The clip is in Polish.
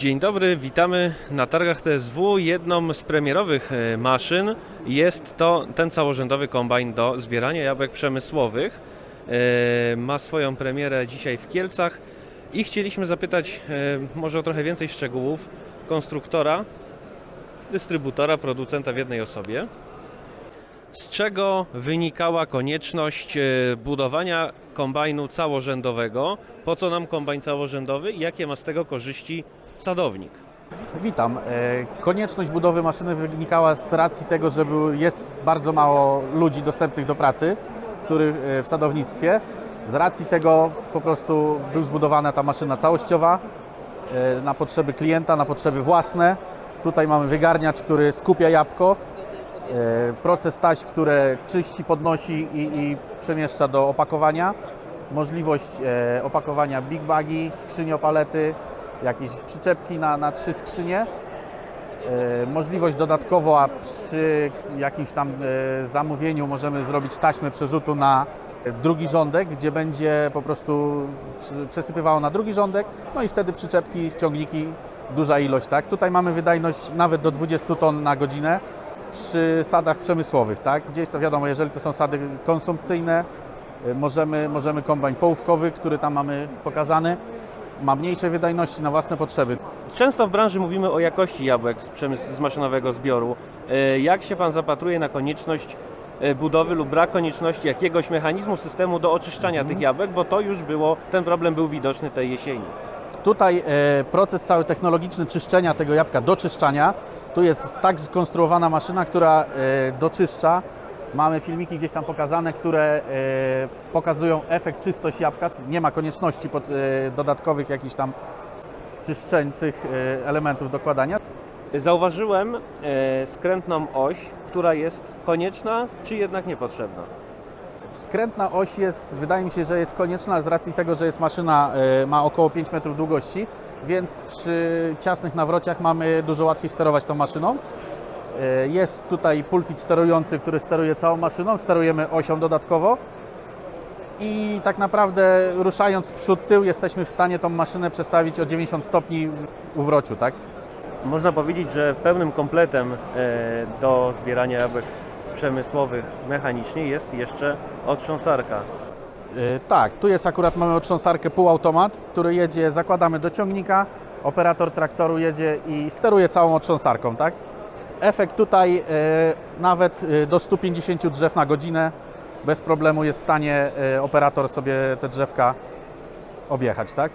Dzień dobry, witamy na targach TSW. Jedną z premierowych e, maszyn jest to ten całorzędowy kombajn do zbierania jabłek przemysłowych. E, Ma swoją premierę dzisiaj w Kielcach i chcieliśmy zapytać e, może o trochę więcej szczegółów konstruktora, dystrybutora, producenta w jednej osobie. Z czego wynikała konieczność budowania kombajnu całorzędowego? Po co nam kombajn całorzędowy i jakie ma z tego korzyści sadownik? Witam. E, Konieczność budowy maszyny wynikała z racji tego, że jest bardzo mało ludzi dostępnych do pracy który, e, w sadownictwie. Z racji tego po prostu był zbudowana ta maszyna całościowa e, na potrzeby klienta, na potrzeby własne. Tutaj mamy wygarniacz, który skupia jabłko, proces taśm, które czyści, podnosi i, i przemieszcza do opakowania. Możliwość opakowania big bagi, skrzyni opalety, jakieś przyczepki na, na trzy skrzynie. E, możliwość dodatkowo, a przy jakimś tam e, zamówieniu możemy zrobić taśmę przerzutu na drugi rządek, gdzie będzie po prostu przesypywało na drugi rządek, no i wtedy przyczepki, ciągniki, duża ilość, tak? Tutaj mamy wydajność nawet do 20 ton na godzinę przy sadach przemysłowych, tak? Gdzieś to wiadomo, jeżeli to są sady konsumpcyjne, y, możemy, możemy kombajn połówkowy, który tam mamy pokazany, ma mniejszej wydajności na własne potrzeby. Często w branży mówimy o jakości jabłek z, z maszynowego zbioru. E, Jak się Pan zapatruje na konieczność e, budowy lub brak konieczności jakiegoś mechanizmu systemu do oczyszczania tych jabłek, bo to już było, ten problem był widoczny tej jesieni. Tutaj e, proces cały technologiczny czyszczenia tego jabłka, doczyszczania, tu jest tak skonstruowana maszyna, która doczyszcza. Mamy filmiki gdzieś tam pokazane, które e, pokazują efekt czystość jabłka, czyli nie ma konieczności e, dodatkowych jakichś tam czyszczęcych e, elementów dokładania. Zauważyłem skrętną oś, która jest konieczna, czy jednak niepotrzebna. Skrętna oś jest, wydaje mi się, że jest konieczna z racji tego, że jest maszyna, ma około 5 metrów długości, więc przy ciasnych nawrociach mamy dużo łatwiej sterować tą maszyną. E, Jest tutaj pulpit sterujący, który steruje całą maszyną, sterujemy osią dodatkowo i tak naprawdę ruszając przód, tył jesteśmy w stanie tą maszynę przestawić o 90 stopni w uwrociu, tak? Można powiedzieć, że pełnym kompletem e, do zbierania jabłek przemysłowych mechanicznie jest jeszcze otrząsarka. E, Tak, tu jest akurat mamy otrząsarkę półautomat, który jedzie, zakładamy do ciągnika, operator traktoru jedzie i steruje całą otrząsarką, tak? Efekt tutaj e, nawet e, do 150 drzew na godzinę bez problemu jest w stanie e, operator sobie te drzewka objechać, tak?